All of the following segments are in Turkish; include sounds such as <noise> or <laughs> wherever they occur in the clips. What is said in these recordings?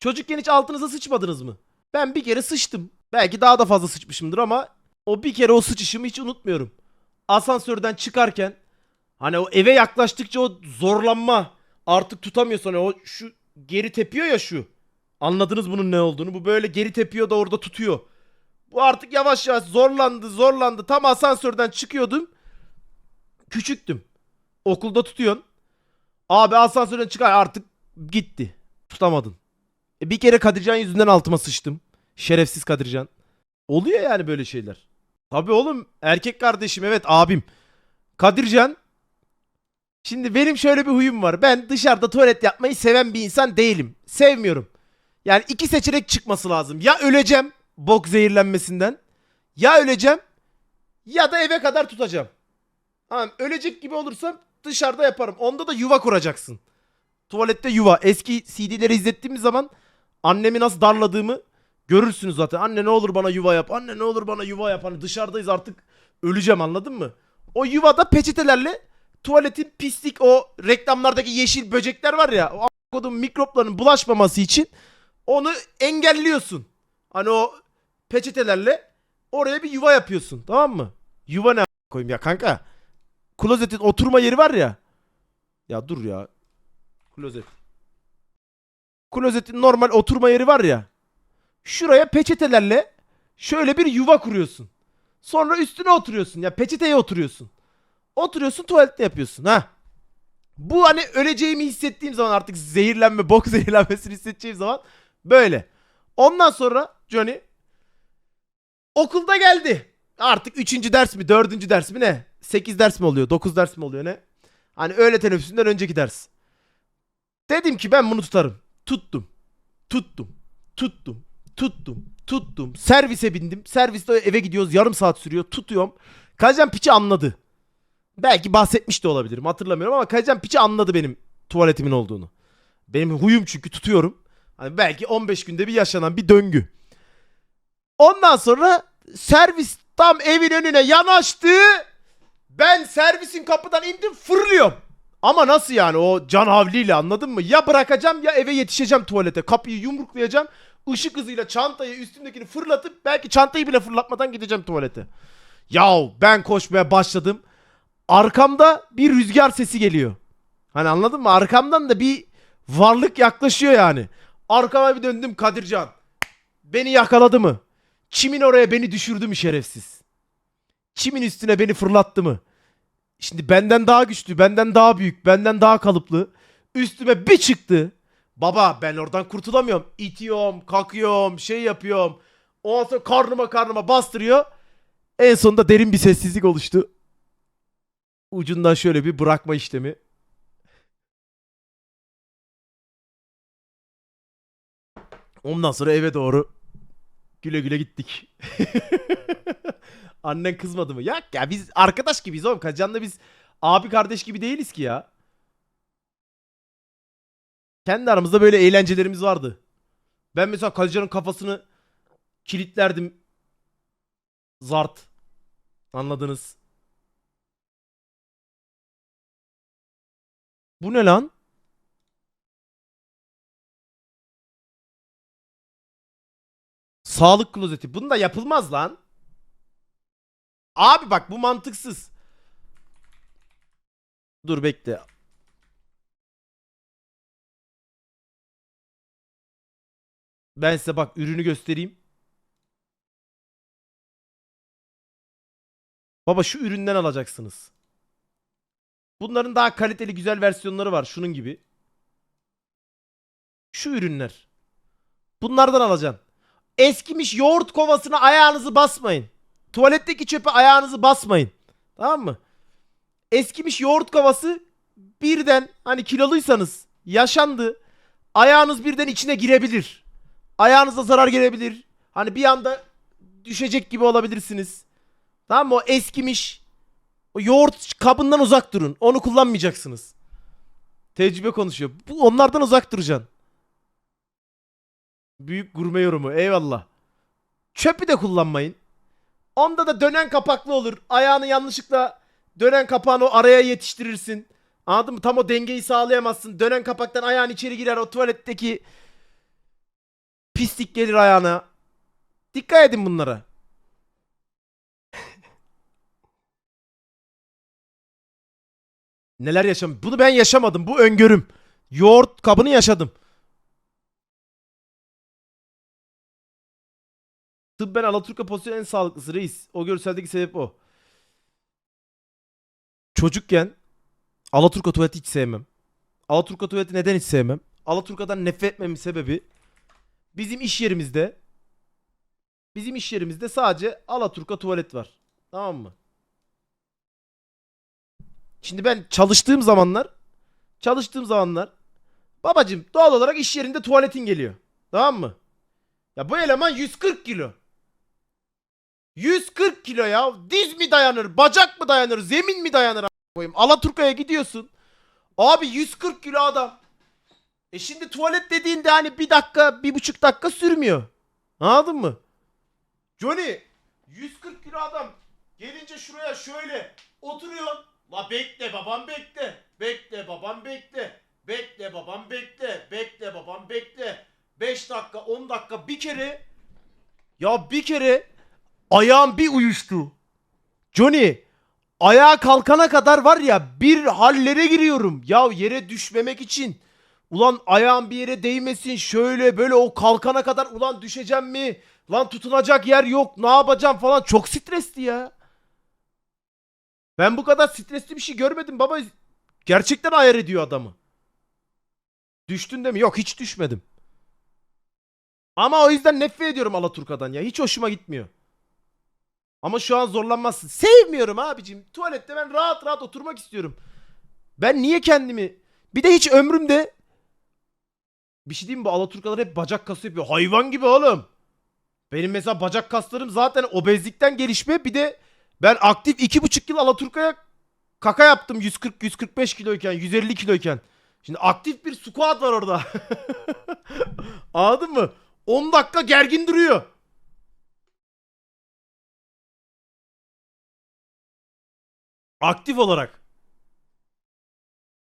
Çocukken hiç altınıza sıçmadınız mı? Ben bir kere sıçtım. Belki daha da fazla sıçmışımdır ama o bir kere o sıçışımı hiç unutmuyorum. Asansörden çıkarken hani o eve yaklaştıkça o zorlanma artık tutamıyorsun. Hani o şu geri tepiyor ya şu. Anladınız bunun ne olduğunu. Bu böyle geri tepiyor da orada tutuyor. Bu artık yavaş yavaş zorlandı zorlandı. Tam asansörden çıkıyordum. Küçüktüm. Okulda tutuyorsun. Abi asansörden çıkar artık gitti. Tutamadın. E bir kere Kadircan yüzünden altıma sıçtım. Şerefsiz Kadircan. Oluyor yani böyle şeyler. Tabii oğlum erkek kardeşim evet abim. Kadircan. Şimdi benim şöyle bir huyum var. Ben dışarıda tuvalet yapmayı seven bir insan değilim. Sevmiyorum. Yani iki seçenek çıkması lazım. Ya öleceğim bok zehirlenmesinden. Ya öleceğim ya da eve kadar tutacağım. Tamam ölecek gibi olursam dışarıda yaparım. Onda da yuva kuracaksın. Tuvalette yuva. Eski CD'leri izlettiğimiz zaman annemi nasıl darladığımı görürsünüz zaten. Anne ne olur bana yuva yap. Anne ne olur bana yuva yap. Hani dışarıdayız artık öleceğim anladın mı? O yuvada peçetelerle tuvaletin pislik o reklamlardaki yeşil böcekler var ya. O kodum mikropların bulaşmaması için onu engelliyorsun. Hani o peçetelerle oraya bir yuva yapıyorsun. Tamam mı? Yuva ne koyayım ya kanka. Klozetin oturma yeri var ya. Ya dur ya. Klozet. Klozetin normal oturma yeri var ya. Şuraya peçetelerle şöyle bir yuva kuruyorsun. Sonra üstüne oturuyorsun. Ya peçeteye oturuyorsun. Oturuyorsun tuvalette yapıyorsun ha. Bu hani öleceğimi hissettiğim zaman artık zehirlenme, bok <laughs> zehirlenmesini hissedeceğim zaman böyle. Ondan sonra Johnny okulda geldi. Artık üçüncü ders mi, dördüncü ders mi ne? Sekiz ders mi oluyor, dokuz ders mi oluyor ne? Hani öğle teneffüsünden önceki ders. Dedim ki ben bunu tutarım. Tuttum. Tuttum. Tuttum. Tuttum. Tuttum. Servise bindim. Serviste eve gidiyoruz. Yarım saat sürüyor. Tutuyorum. Kacan piçi anladı. Belki bahsetmiş de olabilirim. Hatırlamıyorum ama Kacan piçi anladı benim tuvaletimin olduğunu. Benim huyum çünkü tutuyorum. Hani belki 15 günde bir yaşanan bir döngü. Ondan sonra servis tam evin önüne yanaştı. Ben servisin kapıdan indim fırlıyorum. Ama nasıl yani o can havliyle anladın mı? Ya bırakacağım ya eve yetişeceğim tuvalete. Kapıyı yumruklayacağım. Işık hızıyla çantayı üstümdekini fırlatıp belki çantayı bile fırlatmadan gideceğim tuvalete. Yahu ben koşmaya başladım. Arkamda bir rüzgar sesi geliyor. Hani anladın mı? Arkamdan da bir varlık yaklaşıyor yani. Arkama bir döndüm Kadircan. Beni yakaladı mı? Çimin oraya beni düşürdü mü şerefsiz? Çimin üstüne beni fırlattı mı? Şimdi benden daha güçlü, benden daha büyük, benden daha kalıplı. Üstüme bir çıktı. Baba ben oradan kurtulamıyorum. İtiyorum, kalkıyorum, şey yapıyorum. Ondan sonra karnıma karnıma bastırıyor. En sonunda derin bir sessizlik oluştu. Ucundan şöyle bir bırakma işlemi. Ondan sonra eve doğru güle güle gittik. <laughs> Annen kızmadı mı? Ya, ya biz arkadaş gibiyiz oğlum. Kacan'la biz abi kardeş gibi değiliz ki ya. Kendi aramızda böyle eğlencelerimiz vardı. Ben mesela Kacan'ın kafasını kilitlerdim. Zart. Anladınız. Bu ne lan? Sağlık klozeti. Bunu da yapılmaz lan. Abi bak bu mantıksız. Dur bekle. Ben size bak ürünü göstereyim. Baba şu üründen alacaksınız. Bunların daha kaliteli güzel versiyonları var şunun gibi. Şu ürünler. Bunlardan alacaksın. Eskimiş yoğurt kovasına ayağınızı basmayın. Tuvaletteki çöpe ayağınızı basmayın. Tamam mı? Eskimiş yoğurt kovası birden hani kiloluysanız yaşandı. Ayağınız birden içine girebilir. Ayağınıza zarar gelebilir. Hani bir anda düşecek gibi olabilirsiniz. Tamam mı? O eskimiş. O yoğurt kabından uzak durun. Onu kullanmayacaksınız. Tecrübe konuşuyor. Bu onlardan uzak duracaksın. Büyük gurme yorumu. Eyvallah. Çöpü de kullanmayın. Onda da dönen kapaklı olur. Ayağını yanlışlıkla dönen kapağını o araya yetiştirirsin. Anladın mı? Tam o dengeyi sağlayamazsın. Dönen kapaktan ayağın içeri girer. O tuvaletteki pislik gelir ayağına. Dikkat edin bunlara. Neler yaşam? Bunu ben yaşamadım. Bu öngörüm. Yoğurt kabını yaşadım. Tıbben Alaturka pozisyonu en sağlıklısı reis. O görseldeki sebep o. Çocukken Alaturka tuvaleti hiç sevmem. Alaturka tuvaleti neden hiç sevmem? Alaturka'dan nefret etmemin sebebi bizim iş yerimizde bizim iş yerimizde sadece Alaturka tuvalet var. Tamam mı? Şimdi ben çalıştığım zamanlar çalıştığım zamanlar babacım doğal olarak iş yerinde tuvaletin geliyor. Tamam mı? Ya bu eleman 140 kilo. 140 kilo ya. Diz mi dayanır? Bacak mı dayanır? Zemin mi dayanır? koyayım? Alaturka'ya gidiyorsun. Abi 140 kilo adam. E şimdi tuvalet dediğinde hani bir dakika, bir buçuk dakika sürmüyor. Anladın mı? Johnny 140 kilo adam gelince şuraya şöyle oturuyor. La bekle babam bekle. Bekle babam bekle. Bekle babam bekle. Bekle babam bekle. 5 dakika 10 dakika bir kere ya bir kere ayağım bir uyuştu. Johnny ayağa kalkana kadar var ya bir hallere giriyorum. Ya yere düşmemek için. Ulan ayağım bir yere değmesin şöyle böyle o kalkana kadar ulan düşeceğim mi? Lan tutunacak yer yok ne yapacağım falan çok stresli ya. Ben bu kadar stresli bir şey görmedim baba. Gerçekten ayar ediyor adamı. Düştün de mi? Yok hiç düşmedim. Ama o yüzden nefret ediyorum Alaturka'dan ya. Hiç hoşuma gitmiyor. Ama şu an zorlanmazsın. Sevmiyorum abicim. Tuvalette ben rahat rahat oturmak istiyorum. Ben niye kendimi... Bir de hiç ömrümde... Bir şey diyeyim mi? Bu Alaturkalar hep bacak kası yapıyor. Hayvan gibi oğlum. Benim mesela bacak kaslarım zaten obezlikten gelişme. Bir de ben aktif iki buçuk yıl Alaturka'ya kaka yaptım 140-145 kiloyken, 150 kiloyken. Şimdi aktif bir squat var orada. <laughs> Anladın mı? 10 dakika gergin duruyor. Aktif olarak.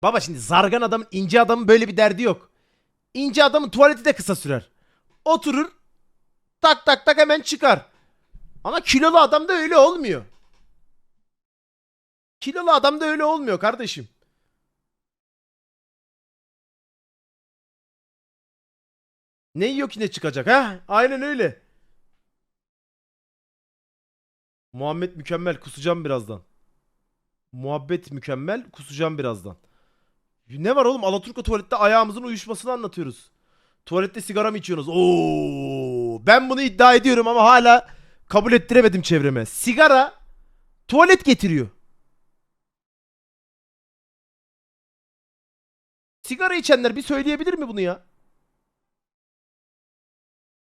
Baba şimdi zargan adamın ince adamın böyle bir derdi yok. İnce adamın tuvaleti de kısa sürer. Oturur tak tak tak hemen çıkar. Ama kilolu adam da öyle olmuyor. Kilolu adam da öyle olmuyor kardeşim. Ne yiyor ki ne çıkacak ha? Aynen öyle. Muhammed mükemmel kusacağım birazdan. Muhabbet mükemmel kusacağım birazdan. Ne var oğlum Alaturka tuvalette ayağımızın uyuşmasını anlatıyoruz. Tuvalette sigara mı içiyorsunuz? Oo, ben bunu iddia ediyorum ama hala kabul ettiremedim çevreme. Sigara tuvalet getiriyor. Sigara içenler bir söyleyebilir mi bunu ya?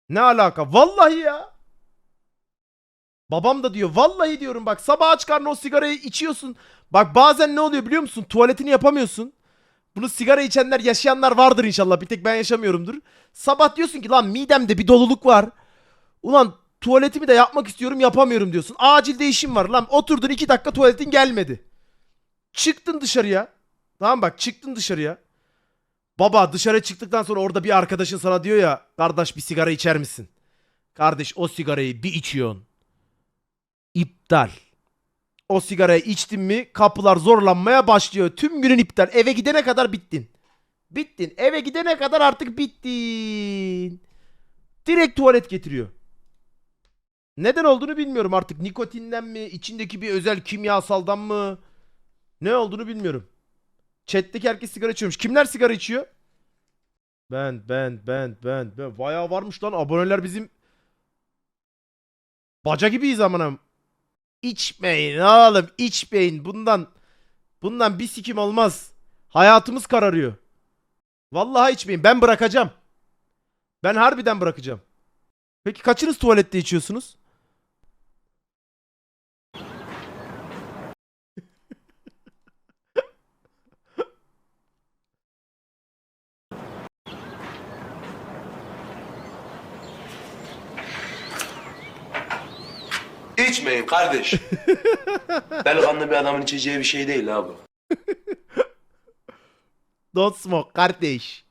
Ne alaka? Vallahi ya. Babam da diyor. Vallahi diyorum bak sabah aç karnına o sigarayı içiyorsun. Bak bazen ne oluyor biliyor musun? Tuvaletini yapamıyorsun. Bunu sigara içenler yaşayanlar vardır inşallah. Bir tek ben yaşamıyorumdur. Sabah diyorsun ki lan midemde bir doluluk var. Ulan tuvaletimi de yapmak istiyorum yapamıyorum diyorsun. Acil değişim var lan. Oturdun iki dakika tuvaletin gelmedi. Çıktın dışarıya. Tamam bak çıktın dışarıya. Baba dışarı çıktıktan sonra orada bir arkadaşın sana diyor ya kardeş bir sigara içer misin? Kardeş o sigarayı bir içiyorsun. İptal. O sigarayı içtin mi kapılar zorlanmaya başlıyor. Tüm günün iptal. Eve gidene kadar bittin. Bittin. Eve gidene kadar artık bittin. Direkt tuvalet getiriyor. Neden olduğunu bilmiyorum artık. Nikotinden mi? içindeki bir özel kimyasaldan mı? Ne olduğunu bilmiyorum. Chat'teki herkes sigara içiyormuş. Kimler sigara içiyor? Ben, ben, ben, ben, ben. Bayağı varmış lan. Aboneler bizim baca gibiyiz amına. İçmeyin oğlum içmeyin. Bundan bundan bir sikim olmaz. Hayatımız kararıyor. Vallahi içmeyin. Ben bırakacağım. Ben harbiden bırakacağım. Peki kaçınız tuvalette içiyorsunuz? İçmeyin kardeş. <laughs> Delikanlı bir adamın içeceği bir şey değil ha bu. Don't smoke kardeş.